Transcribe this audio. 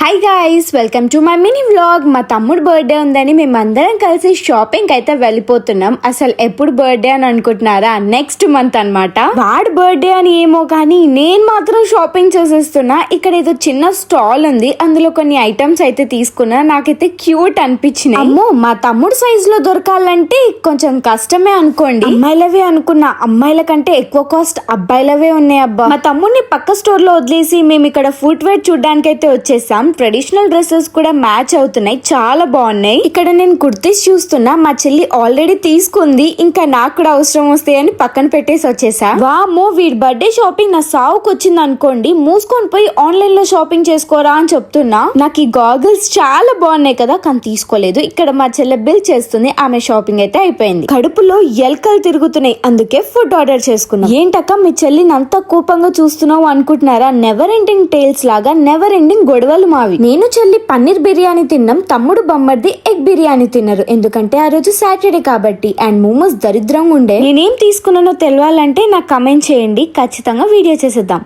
Hi guys welcome to my mini vlog మా తమ్ముడు birthday ఉందని మేమందరం కలిసి షాపింగ్ అయితే వెళ్ళిపోతున్నాం. అసలు ఎప్పుడు బర్త్డే అని అనుకుంటున్నారా? నెక్స్ట్ మంత్ అన్నమాట. వాడు బర్త్డే అని ఏమో కానీ నేను మాత్రం షాపింగ్ చేసేస్తున్నా. ఇక్కడ ఏదో చిన్న స్టాల్ ఉంది. అందులో కొన్ని ఐటమ్స్ అయితే తీసుకున్నా. నాకైతే క్యూట్ అనిపించింది అమ్మో మా తమ్ముడు సైజ్లో దొరకాలంటే కొంచెం కష్టమే అనుకోండి. అమ్మాయిలవే అనుకున్నా. అమ్మాయిల కంటే ఎక్కువ కాస్ట్ అబ్బాయిలవే ఉన్నాయి అబ్బా. మా తమ్ముడిని పక్క స్టోర్లో వదిలేసి మేము ఇక్కడ ఫుట్ వేర్ చూడడానికి అయితే వచ్చేసాం. ట్రెడిషనల్ డ్రెస్సెస్ కూడా మ్యాచ్ అవుతున్నాయి. చాలా బాగున్నాయి. ఇక్కడ నేను కుర్తీస్ చూస్తున్నా. మా చెల్లి ఆల్రెడీ తీసుకుంది. ఇంకా నాకు కూడా అవసరం వస్తాయని పక్కన పెట్టేసి వచ్చేసా. వామో వీడి బర్త్డే షాపింగ్ నా సావుకు వచ్చింది అనుకోండి. మూసుకొని పోయి ఆన్లైన్లో షాపింగ్ చేసుకోరా అని చెప్తున్నా. నాకు ఈ గాగుల్స్ చాలా బాగున్నాయి కదా కానీ తీసుకోలేదు. ఇక్కడ మా చెల్లె బిల్ చేస్తుంది. ఆమె షాపింగ్ అయితే అయిపోయింది. కడుపులో ఎలకలు తిరుగుతున్నాయి. అందుకే ఫుడ్ ఆర్డర్ చేసుకున్నాం. ఏంటక్క మీ చెల్లిని అంత కోపంగా చూస్తున్నావు అనుకుంటున్నారా? నెవర్ ఎండింగ్ టేల్స్ లాగా నెవర్ ఎండింగ్ గొడవలు మావి నేను చెల్లి పన్నీర్ బిర్యానీ తిన్నాం తమ్ముడు బొమ్మర్ది ఎగ్ బిర్యానీ తిన్నారు. ఎందుకంటే ఆ రోజు సాటర్డే కాబట్టి అండ్ మోమోస్ దరిద్రంగా ఉండే నేనేం తీసుకున్నానో తెలవాలంటే నాకు కమెంట్ చేయండి. ఖచ్చితంగా వీడియో చేసేద్దాం.